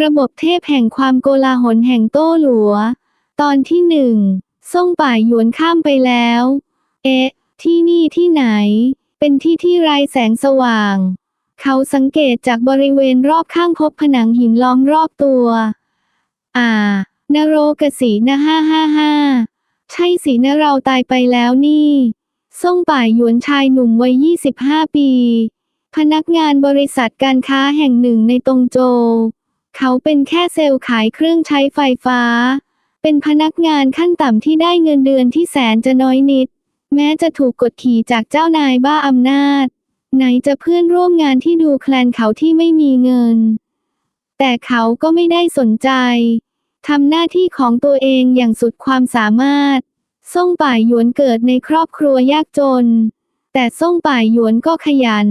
ระบบเทพแห่งความโกลาหลแห่งโต้หลัว ตอนที่หนึ่งส่งป่ายหยวนข้ามไปแล้ว เอ๊ะ ที่นี่ที่ไหน เป็นที่ที่ไร้แสงสว่าง เขาสังเกตจากบริเวณรอบข้างพบผนังหินล้อมรอบตัว อ่านโรกสีนะห้าห้าห้าใช่สินะเราตายไปแล้วนี่ส่งป่ายหยวนชายหนุ่มวัย 25 ปี พนักงานบริษัทการค้าแห่งหนึ่งในตงโจว เขาเป็นแค่เซลล์ขายเครื่องใช้ไฟฟ้า เป็นพนักงานขั้นต่ำที่ได้เงินเดือนที่แสนจะน้อยนิด แม้จะถูกกดขี่จากเจ้านายบ้าอำนาจ ไหนจะเพื่อนร่วมงานที่ดูแคลนเขาที่ไม่มีเงิน แต่เขาก็ไม่ได้สนใจทำหน้าที่ของตัวเองอย่างสุดความสามารถ ส่งป่ายหยวนเกิดในครอบครัวยากจน แต่ส่งป่ายหยวนก็ขยัน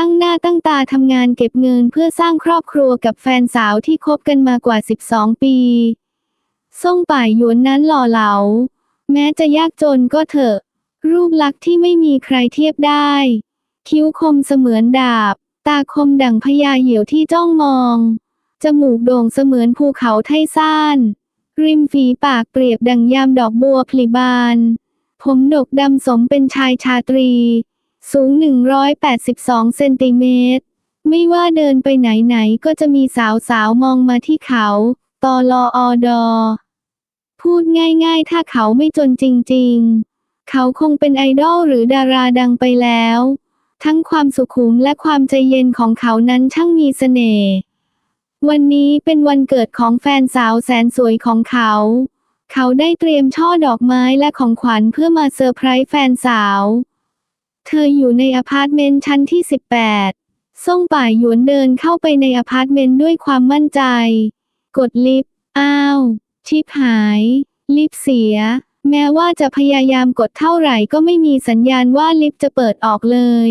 ตั้งหน้าตั้งตาทำงานเก็บเงินเพื่อสร้างครอบครัวกับแฟนสาวที่คบกันมากว่า 12 ปีส่งป่ายหยวนนั้นหล่อเหลา แม้จะยากจนก็เถอะ รูปลักษณ์ที่ไม่มีใครเทียบได้ คิ้วคมเสมือนดาบ ตาคมดั่งพญาเหยี่ยวที่จ้องมอง จมูกโด่งเสมือนภูเขาไทซ่าน ริมฝีปากเปรียบดังยามดอกบัวพลิบาน ผมดกดำสมเป็นชายชาตรี สูง 182 เซนติเมตร ไม่ว่าเดินไปไหนๆก็จะมีสาวๆ มองมาที่เขา ตอลออดอ พูดง่ายๆ ถ้าเขาไม่จนจริงๆ เขาคงเป็นไอดอลหรือดาราดังไปแล้ว ทั้งความสุขุมและความใจเย็นของเขานั้นช่างมีเสน่ห์ วันนี้เป็นวันเกิดของแฟนสาวแสนสวยของเขา เขาได้เตรียมช่อดอกไม้และของขวัญเพื่อมาเซอร์ไพรส์แฟนสาว เธออยู่ในอพาร์ตเมนต์ชั้นที่ 18 ส่งป่ายหยวนเดินเข้าไปในอพาร์ตเมนต์ด้วยความมั่นใจ กดลิฟต์ อ้าว ชิปหาย ลิฟต์เสีย แม้ว่าจะพยายามกดเท่าไหร่ก็ไม่มีสัญญาณว่าลิฟต์จะเปิดออกเลย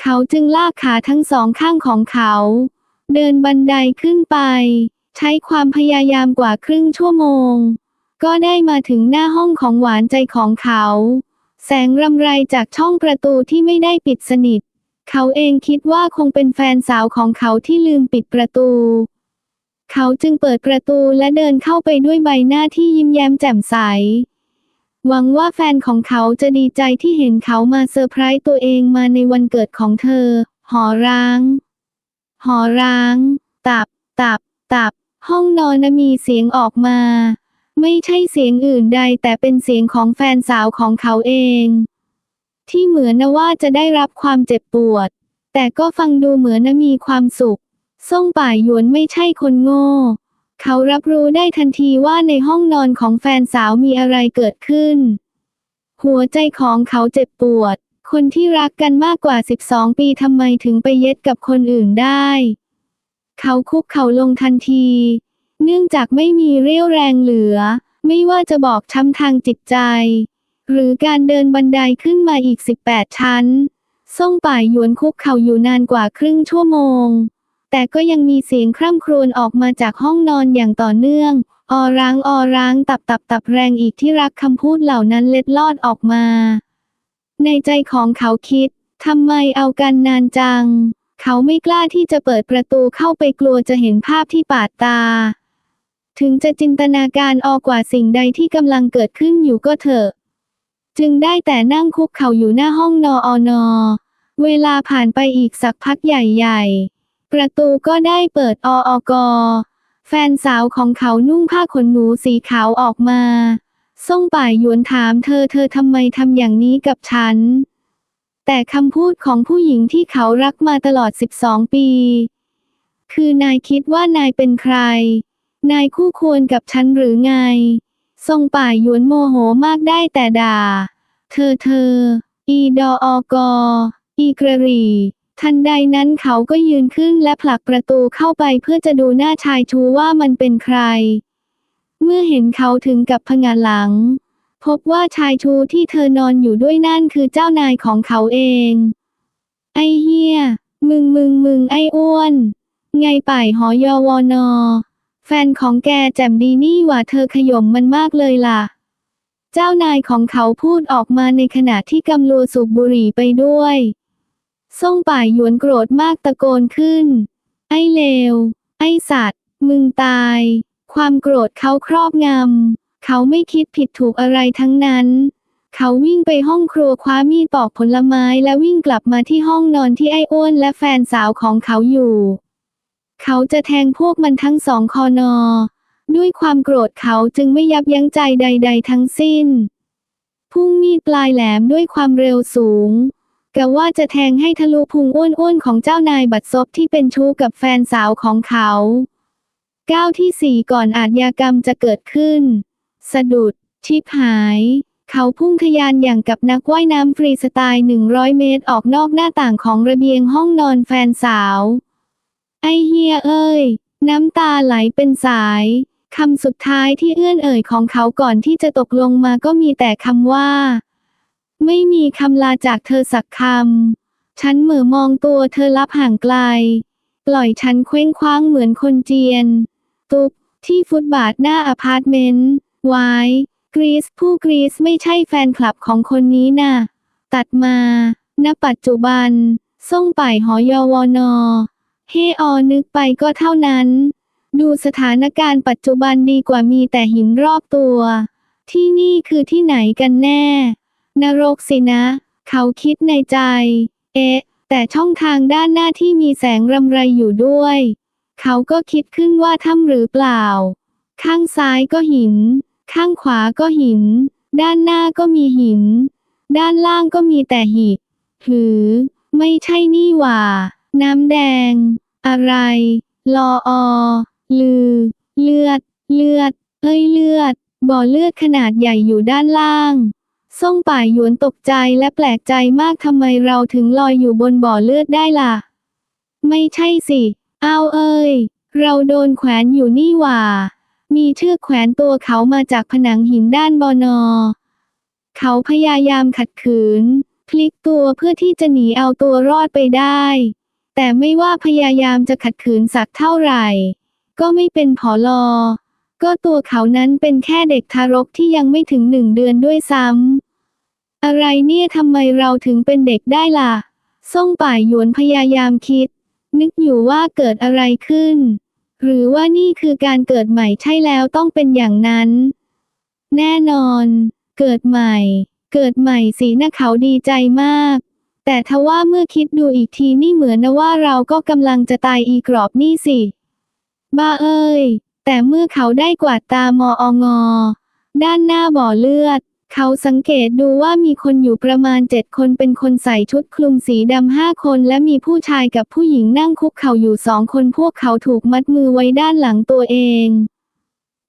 เขาจึงลากขาทั้งสองข้างของเขา เดินบันไดขึ้นไป ใช้ความพยายามกว่าครึ่งชั่วโมง ก็ได้มาถึงหน้าห้องของหวานใจของเขา แสงรำไรจากช่องประตูที่ไม่ได้ปิดสนิท เขาเองคิดว่าคงเป็นแฟนสาวของเขาที่ลืมปิดประตู เขาจึงเปิดประตูและเดินเข้าไปด้วยใบหน้าที่ยิ้มแย้มแจ่มใส หวังว่าแฟนของเขาจะดีใจที่เห็นเขามาเซอร์ไพรส์ตัวเองมาในวันเกิดของเธอ หอร้าง หอร้าง ตับ ตับ ตับ ห้องนอนมีเสียงออกมา ไม่ใช่เสียงอื่นใดแต่เป็นเสียงของแฟนสาวของเขาเอง ที่เหมือนนะว่าจะได้รับความเจ็บปวด แต่ก็ฟังดูเหมือนนะมีความสุขส่งป่ายหยวนไม่ใช่คนโง่ เขารับรู้ได้ทันทีว่าในห้องนอนของแฟนสาวมีอะไรเกิดขึ้น หัวใจของเขาเจ็บปวด คนที่รักกันมากกว่า 12 ปีทำไมถึงไปเย็ดกับคนอื่นได้ เขาคุกเข่าลงทันที นื่องจากไม่มีเรี่ยวแรงเหลือ ไม่ว่าจะบอกช้ำทางจิตใจ หรือการเดินบันไดขึ้นมาอีก 18 ชั้นส่งป่ายหยวนคุกเข่าอยู่นานกว่าครึ่งชั่วโมง แต่ก็ยังมีเสียงคร่ำครวญออกมาจากห้องนอนอย่างต่อเนื่อง ออร้างออร้างตับตับตับแรงอีกที่รักคำพูดเหล่านั้นเล็ดลอดออกมา ในใจของเขาคิดทำไมเอากันนานจัง เขาไม่กล้าที่จะเปิดประตูเข้าไปกลัวจะเห็นภาพที่ปาดตา ถึงจะจินตนาการออกกว่าสิ่งใดที่กำลังเกิดขึ้นอยู่ก็เถอะ จึงได้แต่นั่งคุกเข่าอยู่หน้าห้องนออนอ เวลาผ่านไปอีกสักพักใหญ่ๆ ประตูก็ได้เปิดออกแฟนสาวของเขานุ่งผ้าขนหนูสีขาวออกมาส่งป่ายหยวนถามเธอเธอทำไมทำอย่างนี้กับฉัน แต่คำพูดของผู้หญิงที่เขารักมาตลอด 12 ปี คือนายคิดว่านายเป็นใคร นายคู่ควรกับฉันหรือไง ทรงป่ายหยวนโมโหมากได้แต่ด่า เธอเธอ อีดออกอ อีกระรี ทันใดนั้นเขาก็ยืนขึ้นและผลักประตูเข้าไปเพื่อจะดูหน้าชายชูว่ามันเป็นใคร เมื่อเห็นเขาถึงกับพงานหลัง พบว่าชายชูที่เธอนอนอยู่ด้วยนั่นคือเจ้านายของเขาเอง ไอเฮียมึงมึงมึงไออ้วน ไงป่ายหอยอวอนอ แฟนของแกแจ่มดีนี่หว่าเธอขย่มมันมากเลยล่ะ เจ้านายของเขาพูดออกมาในขณะที่กำลัวสูบบุหรี่ไปด้วยส่งป่ายหยวนโกรธมากตะโกนขึ้น ไอ้เลว ไอสัตว์ มึงตาย ความโกรธเขาครอบงำ เขาไม่คิดผิดถูกอะไรทั้งนั้น เขาวิ่งไปห้องครัวคว้ามีดปอกผลไม้และวิ่งกลับมาที่ห้องนอนที่ไอ้อ้วนและแฟนสาวของเขาอยู่ เขาจะแทงพวกมันทั้งสองคอนอ ด้วยความโกรธเขาจึงไม่ยับยั้งใจใด ๆ ทั้งสิ้น พุ่งมีดปลายแหลมด้วยความเร็วสูงกะว่าจะแทงให้ทะลุพุงอ้วนๆของเจ้านายบัดซบที่เป็นชู้กับแฟนสาวของเขาก้าวที่สี่ก่อนอาทยากรรมจะเกิดขึ้น สะดุดชิบหาย เขาพุ่งทะยานอย่างกับนักว่ายน้ำฟรีสไตล์ 100 เมตรออกนอกหน้าต่างของระเบียงห้องนอนแฟนสาว ไอเฮียเอ้ย น้ำตาไหลเป็นสายคำสุดท้ายที่เอื้อนเอ่ยของเขาก่อนที่จะตกลงมาก็มีแต่คำว่า ไม่มีคำลาจากเธอสักคำ ฉันเหม่อมองตัวเธอลับห่างไกล ปล่อยฉันเคว้งคว้างเหมือนคนเจียน ตุบที่ฟุตบาทหน้าอพาร์ตเมนต์ ไว้ กรีซผู้กรีซไม่ใช่แฟนคลับของคนนี้น่ะ ตัดมา ณ ปัจจุบัน ส่งไปหอยอวนอ เฮออนึกไปก็เท่านั้น ดูสถานการณ์ปัจจุบันดีกว่ามีแต่หินรอบตัว ที่นี่คือที่ไหนกันแน่ นรกสินะ เขาคิดในใจ เอ๊ะ แต่ช่องทางด้านหน้าที่มีแสงรำไรอยู่ด้วย เขาก็คิดขึ้นว่าถ้ำหรือเปล่า ข้างซ้ายก็หิน ข้างขวาก็หิน ด้านหน้าก็มีหิน ด้านล่างก็มีแต่หิ หือ ไม่ใช่นี่หว่า น้ำแดง อะไร ลออ ลือ เลือด เลือด เอ้ยเลือด บ่อเลือดขนาดใหญ่อยู่ด้านล่างส่งป่ายหยวนตกใจและแปลกใจมากทำไมเราถึงลอยอยู่บนบ่อเลือดได้ล่ะ ไม่ใช่สิอ้าวเอ้ย เราโดนแขวนอยู่นี่หว่า มีเชือกแขวนตัวเขามาจากผนังหินด้านบอนอ เขาพยายามขัดขืน พลิกตัวเพื่อที่จะหนีเอาตัวรอดไปได้ แต่ไม่ว่าพยายามจะขัดขืนสักเท่าไหร่ ก็ไม่เป็นผอลอ ก็ตัวเขานั้นเป็นแค่เด็กทารกที่ยังไม่ถึงหนึ่งเดือนด้วยซ้ำ อะไรเนี่ยทำไมเราถึงเป็นเด็กได้ล่ะ ส่งป่ายหยวนพยายามคิด นึกอยู่ว่าเกิดอะไรขึ้น หรือว่านี่คือการเกิดใหม่ใช่แล้วต้องเป็นอย่างนั้น แน่นอน เกิดใหม่ เกิดใหม่สินะเขาดีใจมาก แต่ทว่าเมื่อคิดดูอีกทีนี่เหมือนนะว่าเราก็กำลังจะตายอีกรอบนี่สิ บ้าเอ้ย แต่เมื่อเขาได้กวาดตามอองอ ด้านหน้าบ่อเลือด เขาสังเกตดูว่ามีคนอยู่ประมาณเจ็ดคนเป็นคนใส่ชุดคลุมสีดำห้าคนและมีผู้ชายกับผู้หญิงนั่งคุกเข่าอยู่สองคนพวกเขาถูกมัดมือไว้ด้านหลังตัวเอง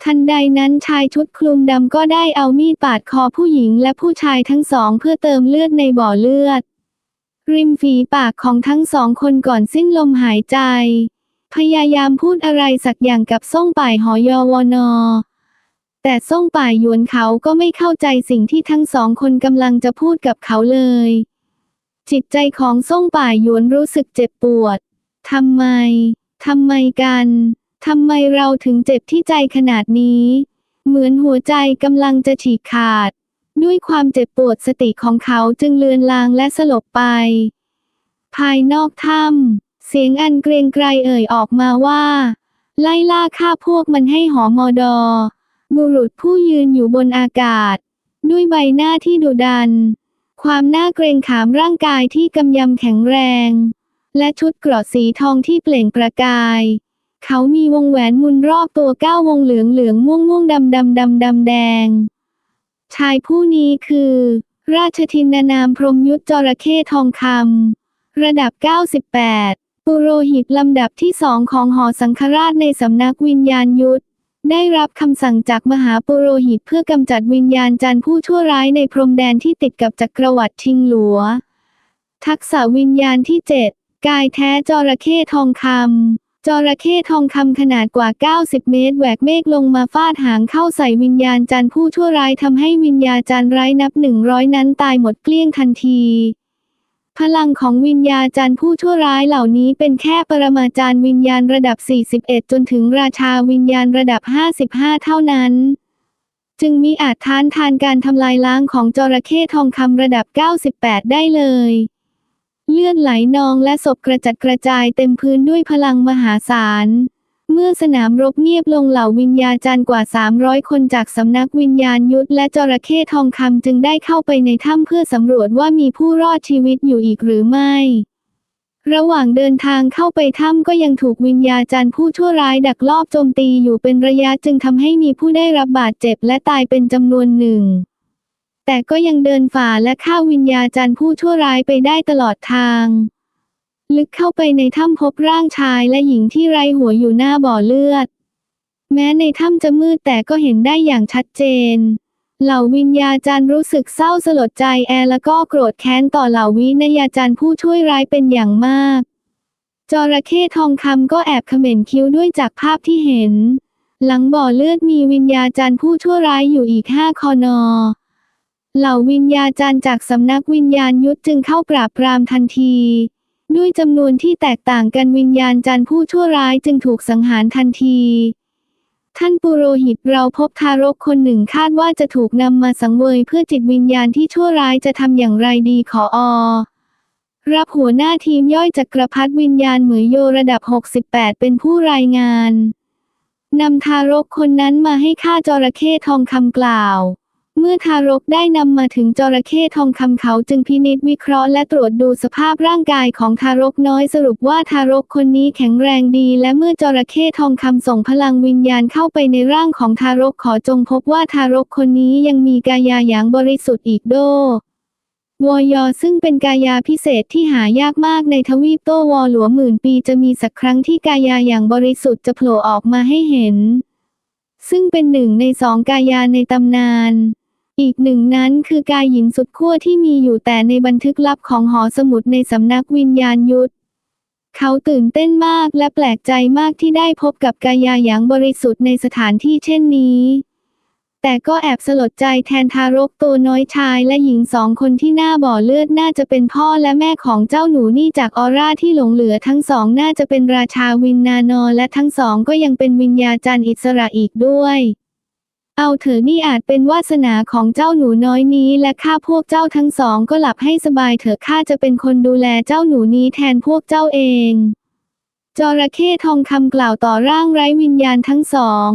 ทันใดนั้นชายชุดคลุมดำก็ได้เอามีดปาดคอผู้หญิงและผู้ชายทั้งสองเพื่อเติมเลือดในบ่อเลือด ริมฝีปากของทั้งสองคนก่อนสิ้นลมหายใจ พยายามพูดอะไรสักอย่างกับส่งป่ายหอยอวนอ แต่ส่งป่ายหยวนเขาก็ไม่เข้าใจสิ่งที่ทั้งสองคนกำลังจะพูดกับเขาเลย จิตใจของส่งป่ายหยวนรู้สึกเจ็บปวดทำไมทำไมกันทำไมเราถึงเจ็บที่ใจขนาดนี้ เหมือนหัวใจกำลังจะฉีกขาด ด้วยความเจ็บปวดสติของเขาจึงเลือนลางและสลบไป ภายนอกถ้ำเสียงอันเกรียงไกรเอ่ยออกมาว่า ไล่ล่าฆ่าพวกมันให้หอมอดอ บุรุษผู้ยืนอยู่บนอากาศ ด้วยใบหน้าที่ดุดัน ความน่าเกรงขามร่างกายที่กำยำแข็งแรง และชุดเกราะสีทองที่เปล่งประกายเขามีวงแหวนมุนรอบตัวเก้าวงเหลืองเหลืองม่วงม่วงดำดำดำดำแดง ชายผู้นี้คือ ราชทินานามพรหมยุทธจระเข้ทองคำระดับ 98 ปุโรหิตลำดับที่สองของหอสังฆราชในสำนักวิญญาณยุทธได้รับคำสั่งจากมหาปุโรหิตเพื่อกำจัดวิญญาณจันทร์ผู้ชั่วร้ายในพรมแดนที่ติดกับจักรวรรดิชิงหลัว ทักษะวิญญาณที่ 7 กายแท้จระเข้ทองคำ จระเข้ทองคำขนาดกว่า 90 เมตรแหวกเมฆลงมาฟาดหางเข้าใส่วิญญาณจันผู้ชั่วร้ายทำให้วิญญาณจันร์ไร้นับหนึ่งร้อยนั้นตายหมดเกลี้ยงทันที พลังของวิญญาจารย์ผู้ชั่วร้ายเหล่านี้เป็นแค่ปรมาจารย์วิญญาณระดับ 41 จนถึงราชาวิญญาณระดับ 55 เท่านั้นจึงมีอาจท้านทานการทำลายล้างของจระเข้ทองคำระดับ 98 ได้เลย เลือดไหลนองและศพกระจัดกระจายเต็มพื้นด้วยพลังมหาศาล เมื่อสนามรบเงียบลงเหล่าวิญญาจารย์กว่า 300 คนจากสำนักวิญญาณยุทธและจระเข้ทองคำจึงได้เข้าไปในถ้ำเพื่อสำรวจว่ามีผู้รอดชีวิตอยู่อีกหรือไม่ระหว่างเดินทางเข้าไปถ้ำก็ยังถูกวิญญาจารย์ผู้ชั่วร้ายดักลอบโจมตีอยู่เป็นระยะจึงทำให้มีผู้ได้รับบาดเจ็บและตายเป็นจำนวนหนึ่ง แต่ก็ยังเดินฝ่าและฆ่าวิญญาจารย์ผู้ชั่วร้ายไปได้ตลอดทาง ลึกเข้าไปในถ้ำพบร่างชายและหญิงที่ไร้หัวอยู่หน้าบ่อเลือด แม้ในถ้ำจะมืดแต่ก็เห็นได้อย่างชัดเจน เหล่าวิญญาจารย์รู้สึกเศร้าสลดใจแอร์และก็โกรธแค้นต่อเหล่าวินยาจารย์ผู้ช่วยร้ายเป็นอย่างมาก จระเข้ทองคำก็แอบเขม่นคิ้วด้วยจากภาพที่เห็น หลังบ่อเลือดมีวิญญาจารย์ผู้ชั่วร้ายอยู่อีกห้าคอนอ เหล่าวิญญาจารย์จากสำนักวิญญาณยุทธจึงเข้าปราบปรามทันที ด้วยจำนวนที่แตกต่างกันวิญญาณจันผู้ชั่วร้ายจึงถูกสังหารทันที ท่านปุโรหิตเราพบทารกคนหนึ่งคาดว่าจะถูกนำมาสังเวยเพื่อจิตวิญญาณที่ชั่วร้ายจะทำอย่างไรดีขออรับหัวหน้าทีมย่อยจักรพรรดิวิญญาณเหมยโยระดับ 68 เป็นผู้รายงานนำทารกคนนั้นมาให้ข้าจระเข้ทองคำกล่าว เมื่อทารกได้นำมาถึงจระเข้ทองคำเขาจึงพินิจวิเคราะห์และตรวจดูสภาพร่างกายของทารกน้อยสรุปว่าทารกคนนี้แข็งแรงดี และเมื่อจระเข้ทองคำส่งพลังวิญญาณเข้าไปในร่างของทารกขอจงพบว่าทารกคนนี้ยังมีกายาอย่างบริสุทธิ์อีกโดวอยอซึ่งเป็นกายาพิเศษที่หายากมากในทวีปโตวอหลวหมื่นปีจะมีสักครั้งที่กายาอย่างบริสุทธิ์จะโผล่ออกมาให้เห็น ซึ่งเป็นหนึ่งในสองกายาในตำนาน อีกหนึ่งนั้นคือกายหญินสุดขั้วที่มีอยู่แต่ในบันทึกลับของหอสมุดในสำนักวิญญาณยุทธเขาตื่นเต้นมากและแปลกใจมากที่ได้พบกับกายาอย่างบริสุทธิ์ในสถานที่เช่นนี้ แต่ก็แอบสลดใจแทนทารกตัวน้อยชายและหญิงสองคนที่หน้าบ่อเลือดน่าจะเป็นพ่อและแม่ของเจ้าหนูนี่จากออร่าที่หลงเหลือทั้งสองน่าจะเป็นราชาวินนานอและทั้งสองก็ยังเป็นวิญญาจารย์อิสระอีกด้วย เอาเถอะนี่อาจเป็นวาสนาของเจ้าหนูน้อยนี้ และข้าพวกเจ้าทั้งสองก็หลับให้สบายเถอะข้าจะเป็นคนดูแลเจ้าหนูนี้แทนพวกเจ้าเอง จระเข้ทองคำกล่าวต่อร่างไร้วิญญาณทั้งสอง